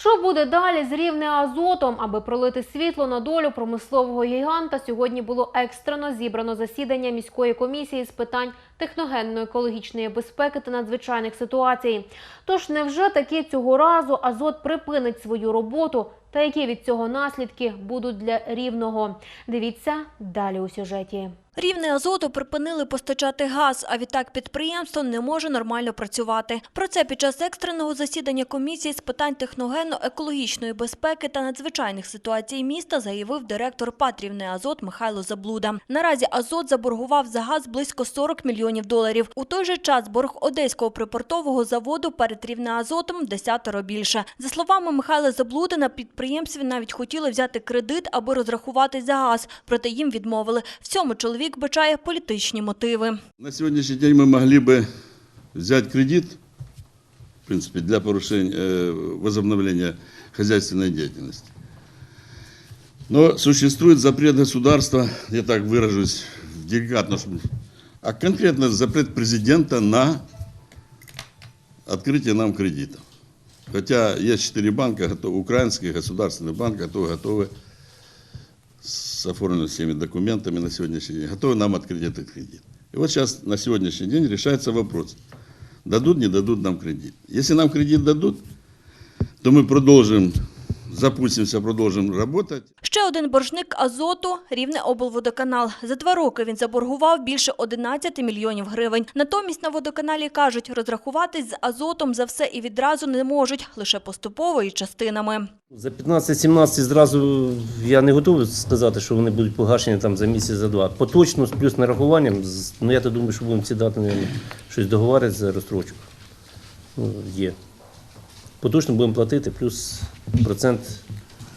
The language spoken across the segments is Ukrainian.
Що буде далі з рівне азотом? Аби пролити світло на долю промислового гіганта, сьогодні було екстрено зібрано засідання міської комісії з питань техногенно-екологічної безпеки та надзвичайних ситуацій. Тож невже таки цього разу азот припинить свою роботу? Та які від цього наслідки будуть для рівного? Дивіться далі у сюжеті. Рівне азоту припинили постачати газ, а відтак підприємство не може нормально працювати. Про це під час екстреного засідання комісії з питань техногенно-екологічної безпеки та надзвичайних ситуацій міста заявив директор ПАТ «Рівне Азот Михайло Заблуда. Наразі Азот заборгував за газ близько 40 мільйонів доларів. У той же час борг Одеського припортового заводу перед Рівне Азотом десятеро більше. За словами Михайла Заблуди, на підприємстві навіть хотіли взяти кредит, аби розрахуватись за газ, проте їм відмовили. В цьому чоловік бачає політичні мотиви. На сегодняшний день мы могли бы взять кредит, в принципе, для порушения, э, возобновления хозяйственной деятельности. Но существует запрет государства, я так выражусь деликатно, чтобы- а конкретно запрет президента на открытие нам кредитов. Хотя есть четыре банка, готов- украинский государственный банк, готовы, готовы с оформленными всеми документами на сегодняшний день, готовы нам открыть этот кредит. И вот сейчас на сегодняшний день решается вопрос, дадут, не дадут нам кредит. Если нам кредит дадут, то мы продолжим, запустимся, продолжим работать. Ще один боржник азоту – Рівне облводоканал. За два роки він заборгував більше 11 мільйонів гривень. Натомість на водоканалі кажуть, розрахуватись з азотом за все і відразу не можуть, лише поступово і частинами. За 15-17 зразу я не готовий сказати, що вони будуть погашені там за місяць, за два. Поточно з плюс нарахуванням, з- ну я то думаю, що будемо сідати, мабуть, щось договорити за розстрочку. Ну, є. Поточно будемо платити плюс процент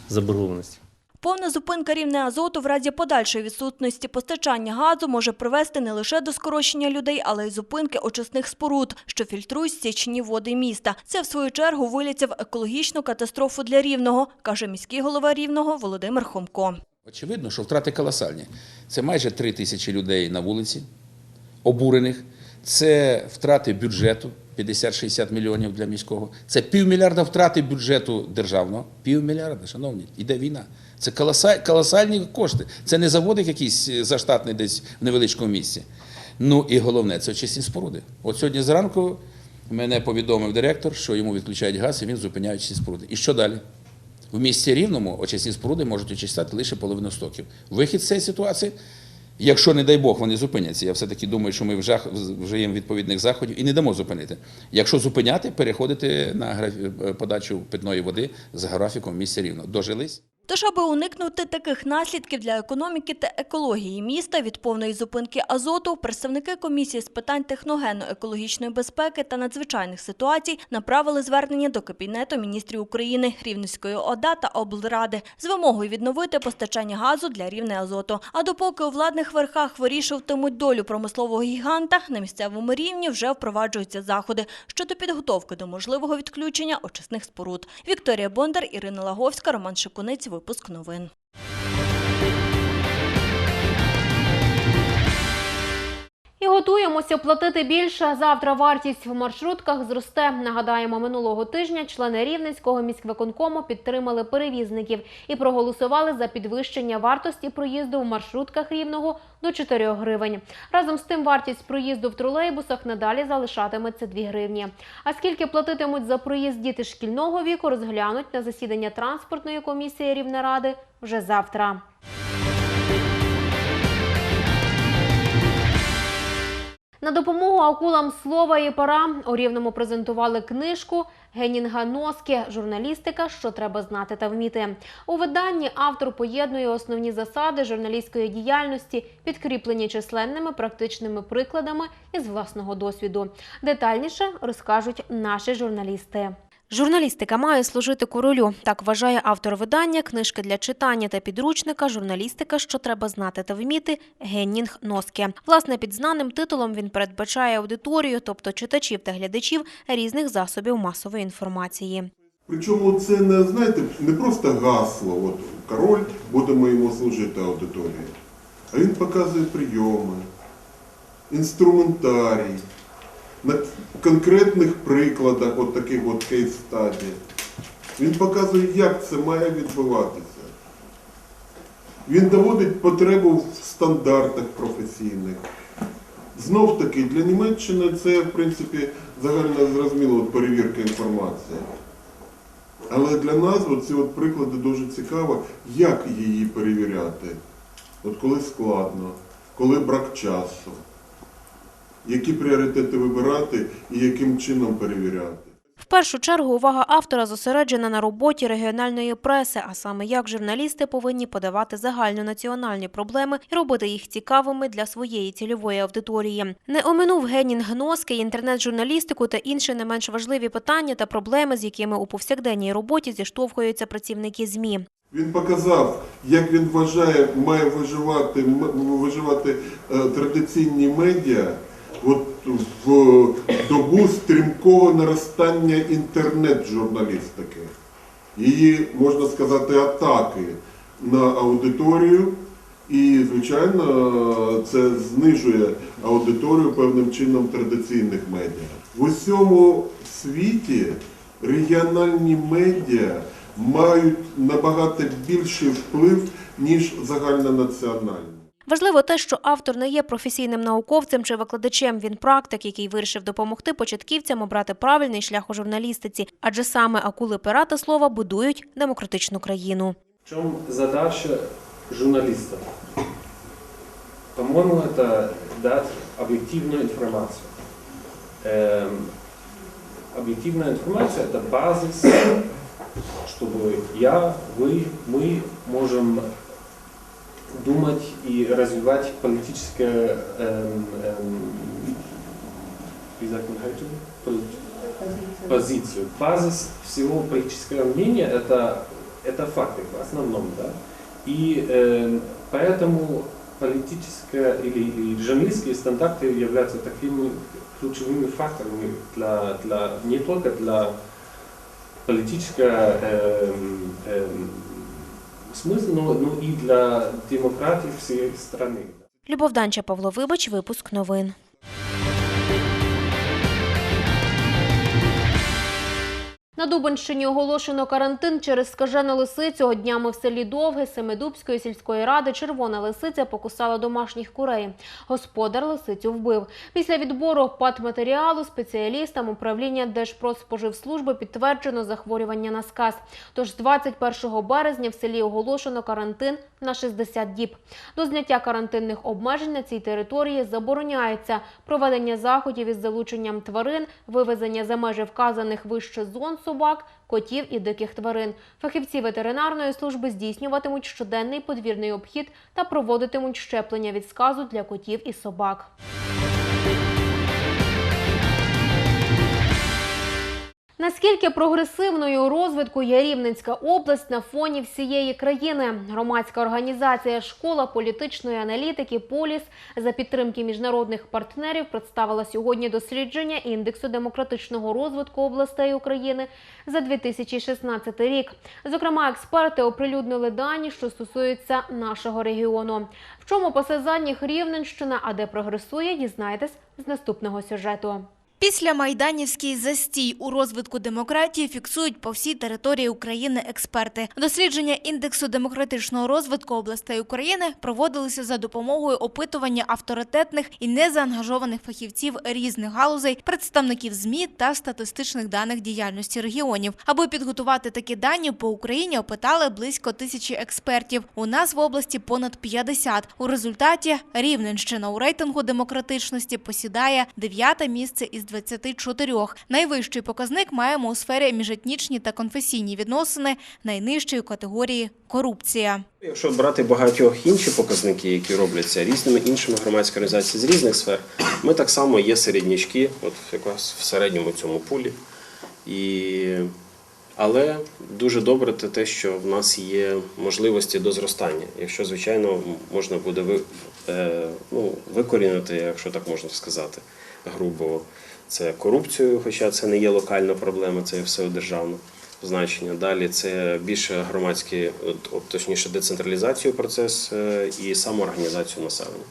заборгованості. Повна зупинка рівне азоту в разі подальшої відсутності постачання газу може привести не лише до скорочення людей, але й зупинки очисних споруд, що фільтрують стічні води міста. Це, в свою чергу, виліться в екологічну катастрофу для Рівного, каже міський голова Рівного Володимир Хомко. Очевидно, що втрати колосальні. Це майже 3 тисячі людей на вулиці, обурених. Це втрати бюджету 50-60 мільйонів для міського. Це півмільярда втрати бюджету державного. Півмільярда, шановні, іде війна. Це колоса- колосальні кошти. Це не заводик якийсь е, заштатний десь в невеличкому місці. Ну і головне, це очисні споруди. От сьогодні зранку мене повідомив директор, що йому відключають газ, і він зупиняє очисні споруди. І що далі? В місті Рівному очисні споруди можуть очистити лише половину стоків. Вихід з цієї ситуації, якщо, не дай Бог, вони зупиняться, я все-таки думаю, що ми вжиємо відповідних заходів і не дамо зупинити. Якщо зупиняти, переходити на графі- подачу питної води з графіком місця Рівно. Дожились? Тож, аби уникнути таких наслідків для економіки та екології міста від повної зупинки азоту, представники комісії з питань техногенно-екологічної безпеки та надзвичайних ситуацій направили звернення до Кабінету міністрів України, Рівненської ОДА та облради з вимогою відновити постачання газу для рівне азоту. А допоки у владних верхах вирішуватимуть долю промислового гіганта, на місцевому рівні вже впроваджуються заходи щодо підготовки до можливого відключення очисних споруд. Вікторія Бондар, Ірина Лаговська, Роман Шикунець. Випуск новин. І готуємося платити більше. Завтра вартість в маршрутках зросте. Нагадаємо, минулого тижня члени Рівненського міськвиконкому підтримали перевізників і проголосували за підвищення вартості проїзду в маршрутках рівного до 4 гривень. Разом з тим, вартість проїзду в тролейбусах надалі залишатиметься 2 гривні. А скільки платитимуть за проїзд діти шкільного віку, розглянуть на засідання транспортної комісії Рівнеради вже завтра. На допомогу акулам слова і пора у рівному презентували книжку Генінга Носкі Журналістика, що треба знати та вміти. У виданні автор поєднує основні засади журналістської діяльності, підкріплені численними практичними прикладами із власного досвіду. Детальніше розкажуть наші журналісти. Журналістика має служити королю. Так вважає автор видання, книжки для читання та підручника Журналістика, що треба знати та вміти Геннінг Носке. Власне, під знаним титулом він передбачає аудиторію, тобто читачів та глядачів різних засобів масової інформації. Причому це не, знаєте, не просто гасло, от король, будемо йому служити аудиторії, а він показує прийоми, інструментарій, на конкретних прикладах, от таких от кейс-стаді. Він показує, як це має відбуватися. Він доводить потребу в стандартах професійних. Знов таки, для Німеччини це, в принципі, загально зрозуміло перевірка інформації. Але для нас ці приклади дуже цікаво, як її перевіряти. От коли складно, коли брак часу, які пріоритети вибирати і яким чином перевіряти. В першу чергу увага автора зосереджена на роботі регіональної преси, а саме як журналісти повинні подавати загальнонаціональні проблеми і робити їх цікавими для своєї цільової аудиторії. Не оминув Генін Гноски, інтернет-журналістику та інші не менш важливі питання та проблеми, з якими у повсякденній роботі зіштовхуються працівники ЗМІ. Він показав, як він вважає, має виживати, виживати е, традиційні медіа от в добу стрімкого наростання інтернет-журналістики. Її, можна сказати, атаки на аудиторію. І, звичайно, це знижує аудиторію певним чином традиційних медіа. В усьому світі регіональні медіа мають набагато більший вплив, ніж загальнонаціональні. Важливо те, що автор не є професійним науковцем чи викладачем. Він практик, який вирішив допомогти початківцям обрати правильний шлях у журналістиці, адже саме акули пера та слова будують демократичну країну. В чем задача журналиста? По-моему, это дать объективную информацию. Эм, объективная информация – это базис, чтобы я, вы, мы можем Думать и развивать политическое эм, эм? Polit- позицию. Базис всего политического мнения это, это факты в основном, да. И э, поэтому политическая или, или журналистские стандарты являются такими ключевыми факторами для, для, не только для политического эм, эм, смысла, но, но и для демократии всей страны. Любов Данча, Павло Вибач, випуск новин. На Дубенщині оголошено карантин через скажену лисицю. Днями в селі Довге Семидубської сільської ради червона лисиця покусала домашніх курей. Господар лисицю вбив. Після відбору патматеріалу спеціалістам управління Держпродспоживслужби підтверджено захворювання на сказ. Тож з 21 березня в селі оголошено карантин на 60 діб. До зняття карантинних обмежень на цій території забороняється проведення заходів із залученням тварин, вивезення за межі вказаних вище зон собак, котів і диких тварин. Фахівці ветеринарної служби здійснюватимуть щоденний подвірний обхід та проводитимуть щеплення від сказу для котів і собак. Наскільки прогресивною у розвитку є Рівненська область на фоні всієї країни? Громадська організація Школа політичної аналітики Поліс за підтримки міжнародних партнерів представила сьогодні дослідження індексу демократичного розвитку областей України за 2016 рік. Зокрема, експерти оприлюднили дані, що стосуються нашого регіону. В чому посезанніх Рівненщина, а де прогресує, дізнаєтесь з наступного сюжету. Після майданівський застій у розвитку демократії фіксують по всій території України експерти. Дослідження індексу демократичного розвитку областей України проводилися за допомогою опитування авторитетних і незаангажованих фахівців різних галузей, представників ЗМІ та статистичних даних діяльності регіонів. Аби підготувати такі дані, по Україні опитали близько тисячі експертів. У нас в області понад 50. У результаті Рівненщина у рейтингу демократичності посідає дев'яте місце із 24. Найвищий показник маємо у сфері міжетнічні та конфесійні відносини, найнижчої категорії корупція. Якщо брати багатьох інші показники, які робляться різними іншими громадськими організаціями з різних сфер, ми так само є середнячки, от якраз в середньому цьому пулі. І... Але дуже добре те, що в нас є можливості до зростання. Якщо, звичайно, можна буде е, ну, викорінити, якщо так можна сказати, грубо, це корупцію, хоча це не є локальна проблема, це є все державна. значення. Далі це більше громадські, точніше, децентралізацію процес е, і самоорганізацію населення.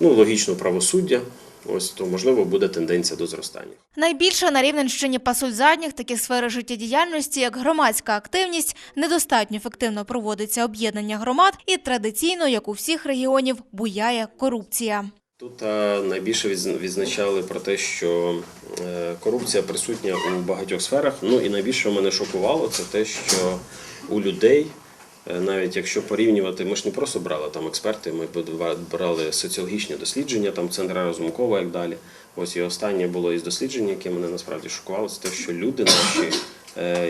Ну, логічно, правосуддя. Ось то можливо буде тенденція до зростання. Найбільше на Рівненщині пасуть задніх такі сфери життєдіяльності, як громадська активність, недостатньо ефективно проводиться об'єднання громад і традиційно, як у всіх регіонів, буяє корупція. Тут е, найбільше відзначали про те, що е, корупція присутня у багатьох сферах. Ну і найбільше мене шокувало, це те, що у людей, е, навіть якщо порівнювати, ми ж не просто брали там експерти, ми брали соціологічні дослідження, там центра Розумкова, як далі. Ось і останнє було із дослідження, яке мене насправді шокувало, це те, що люди наші,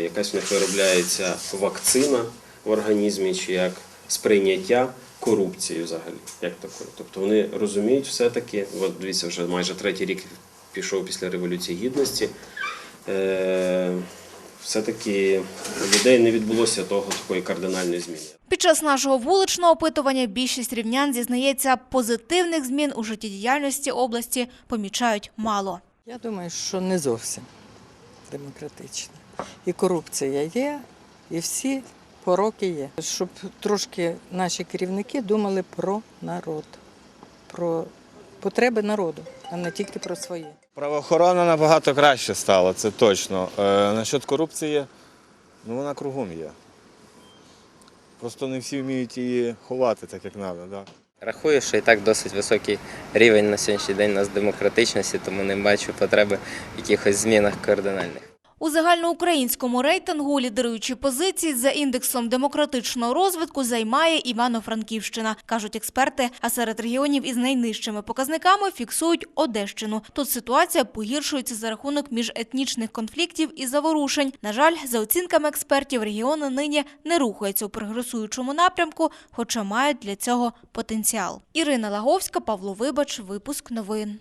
якась в них виробляється вакцина в організмі, чи як сприйняття корупції взагалі, як такої. Тобто вони розуміють все-таки, от дивіться, вже майже третій рік пішов після Революції Гідності. Е, все-таки у людей не відбулося того такої кардинальної зміни. Під час нашого вуличного опитування більшість рівнян зізнається, позитивних змін у життєдіяльності області помічають мало. Я думаю, що не зовсім демократично. І корупція є, і всі пороки є. Щоб трошки наші керівники думали про народ, про потреби народу, а не тільки про свої. Правоохорона набагато краще стала, це точно. Е, насчет корупції, ну вона кругом є. Просто не всі вміють її ховати так, як треба. Да. Рахую, що і так досить високий рівень на сьогоднішній день у нас демократичності, тому не бачу потреби в якихось змінах кардинальних. У загальноукраїнському рейтингу лідируючі позиції за індексом демократичного розвитку займає Івано-Франківщина, кажуть експерти. А серед регіонів із найнижчими показниками фіксують Одещину. Тут ситуація погіршується за рахунок міжетнічних конфліктів і заворушень. На жаль, за оцінками експертів, регіони нині не рухаються у прогресуючому напрямку, хоча мають для цього потенціал. Ірина Лаговська, Павло Вибач, випуск новин.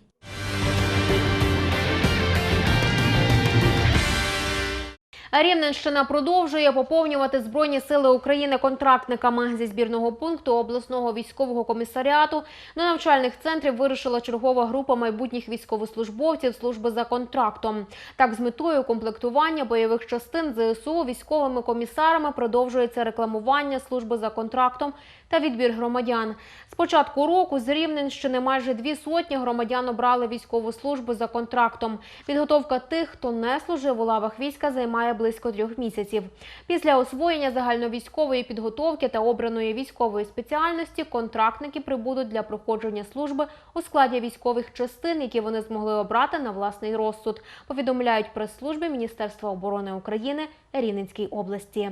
Рівненщина продовжує поповнювати Збройні сили України контрактниками. Зі збірного пункту обласного військового комісаріату до навчальних центрів вирушила чергова група майбутніх військовослужбовців служби за контрактом. Так, з метою комплектування бойових частин ЗСУ військовими комісарами продовжується рекламування служби за контрактом та відбір громадян. З початку року з Рівненщини майже дві сотні громадян обрали військову службу за контрактом. Підготовка тих, хто не служив у лавах війська, займає близько трьох місяців. Після освоєння загальновійськової підготовки та обраної військової спеціальності контрактники прибудуть для проходження служби у складі військових частин, які вони змогли обрати на власний розсуд. Повідомляють прес-службі Міністерства оборони України Рівненській області.